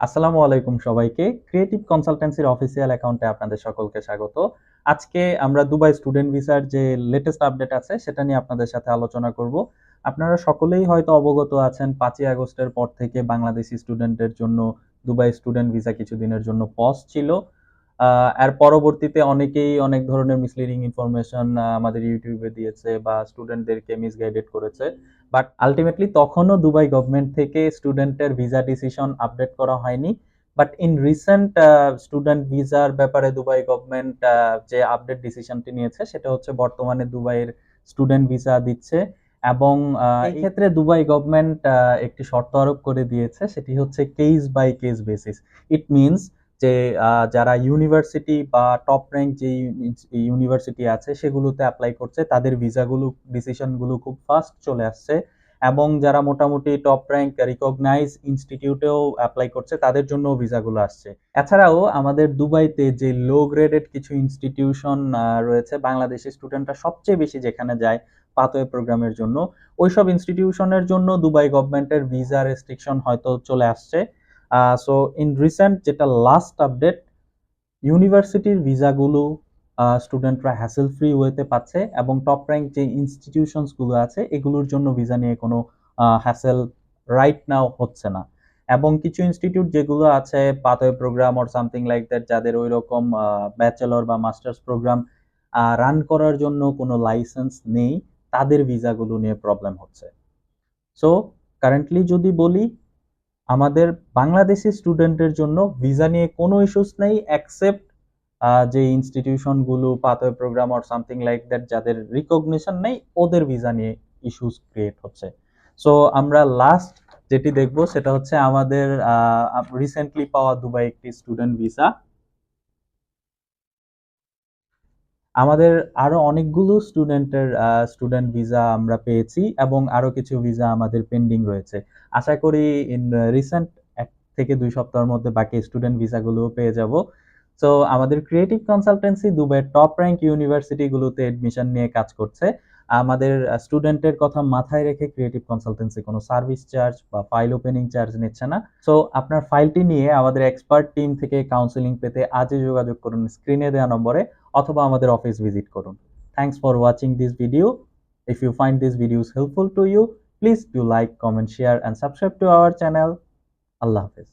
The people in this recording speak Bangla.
আসসালামু আলাইকুম সবাইকে। ক্রিয়েটিভ কনসালটেন্সির অফিসিয়াল অ্যাকাউন্টে আপনাদের সকলকে স্বাগত। আজকে আমরা দুবাই স্টুডেন্ট ভিসার যে লেটেস্ট আপডেট আছে, সেটা নিয়ে আপনাদের সাথে আলোচনা করব। আপনারা সকলেই হয়তো অবগত আছেন, পাঁচই আগস্টের পর থেকে বাংলাদেশি স্টুডেন্টের জন্য দুবাই স্টুডেন্ট ভিসা কিছুদিনের জন্য পজ ছিল। আর পরবর্তীতে অনেকেই অনেক ধরনের মিসলিডিং ইনফরমেশন আমাদের ইউটিউবে দিয়েছে বা স্টুডেন্টদেরকে মিসগাইডেড করেছে। বাট আলটিমেটলি তখনও দুবাই গভর্নমেন্ট থেকে স্টুডেন্টের ভিসা ডিসিশন আপডেট করা হয়নি। বাট ইন রিসেন্ট স্টুডেন্ট ভিসার ব্যাপারে দুবাই গভর্নমেন্ট যে আপডেট ডিসিশনটি নিয়েছে সেটা হচ্ছে বর্তমানে দুবাইয়ের স্টুডেন্ট ভিসা দিচ্ছে এবং এই ক্ষেত্রে দুবাই গভর্নমেন্ট একটি শর্ত আরোপ করে দিয়েছে সেটি হচ্ছে case by case basis it means যে যারা ইউনিভার্সিটি বা টপ র্যাঙ্ক যে ইউনিভার্সিটি আছে, সেগুলোতে অ্যাপ্লাই করছে, তাদের ভিসাগুলো ডিসিশনগুলো খুব ফাস্ট চলে আসছে এবং যারা মোটামুটি টপ র্যাঙ্ক রিকগনাইজ ইনস্টিটিউটেও অ্যাপ্লাই করছে, তাদের জন্য ভিসাগুলো আসছে। এছাড়াও আমাদের দুবাইতে যে লো গ্রেডেড কিছু ইনস্টিটিউশন রয়েছে বাংলাদেশি স্টুডেন্টরা সবচেয়ে বেশি যেখানে যায় পাথওয়ে প্রোগ্রামের জন্য, ওইসব ইনস্টিটিউশনের জন্য দুবাই গভর্নমেন্টের ভিসা রেস্ট্রিকশন হয়তো চলে আসছে। সো ইন রিসেন্ট যেটা লাস্ট আপডেট ইউনিভার্সিটির ভিসাগুলো স্টুডেন্টরা হ্যাসেল ফ্রি ওয়েতে পাচ্ছে এবং টপ র্যাঙ্ক যে ইনস্টিটিউশনসগুলো আছে, এগুলোর জন্য ভিসা নিয়ে কোনো হ্যাসেল রাইট নাও হচ্ছে না। এবং কিছু ইনস্টিটিউট যেগুলো আছে pathway programme or something like that যাদের ওই রকম ব্যাচেলর বা মাস্টার্স প্রোগ্রাম রান করার জন্য কোনো লাইসেন্স নেই, তাদের ভিসাগুলো নিয়ে প্রবলেম হচ্ছে। সো কারেন্টলি যদি বলি আমাদের বাংলাদেশি স্টুডেন্টের জন্য ভিসা নিয়ে কোনো ইস্যুস নেই অ্যাকসেপ্ট যে ইনস্টিটিউশনগুলো pathway programme or something like that যাদের রিকগনিশন নেই, ওদের ভিসা নিয়ে ইস্যুস ক্রিয়েট হচ্ছে। সো আমরা লাস্ট যেটি দেখব সেটা হচ্ছে আমাদের রিসেন্টলি পাওয়া দুবাই একটি স্টুডেন্ট ভিসা আমাদের আরও অনেকগুলো স্টুডেন্টের স্টুডেন্ট ভিসা আমরা পেয়েছি এবং আরও কিছু ভিসা আমাদের পেন্ডিং রয়েছে। আশা করি ইন রিসেন্ট এক থেকে দুই সপ্তাহের মধ্যে বাকি স্টুডেন্ট ভিসাগুলো পেয়ে যাব। সো আমাদের ক্রিয়েটিভ কনসালটেন্সি দুবাইয়ের টপ র্যাঙ্ক ইউনিভার্সিটিগুলোতে এডমিশন নিয়ে কাজ করছে। আমাদের স্টুডেন্টের কথা মাথায় রেখে ক্রিয়েটিভ কনসালটেন্সি কোনো সার্ভিস চার্জ বা ফাইল ওপেনিং চার্জ নিচ্ছে না। সো আপনার ফাইলটি নিয়ে আমাদের এক্সপার্ট টিম থেকে কাউন্সিলিং পেতে আজই যোগাযোগ করুন স্ক্রিনে দেওয়া নম্বরে। অথবা আমাদের অফিস ভিজিট করুন। Thanks for watching this video if you find this videos helpful to you please do like comment share and subscribe to our channel আল্লাহ হাফেজ।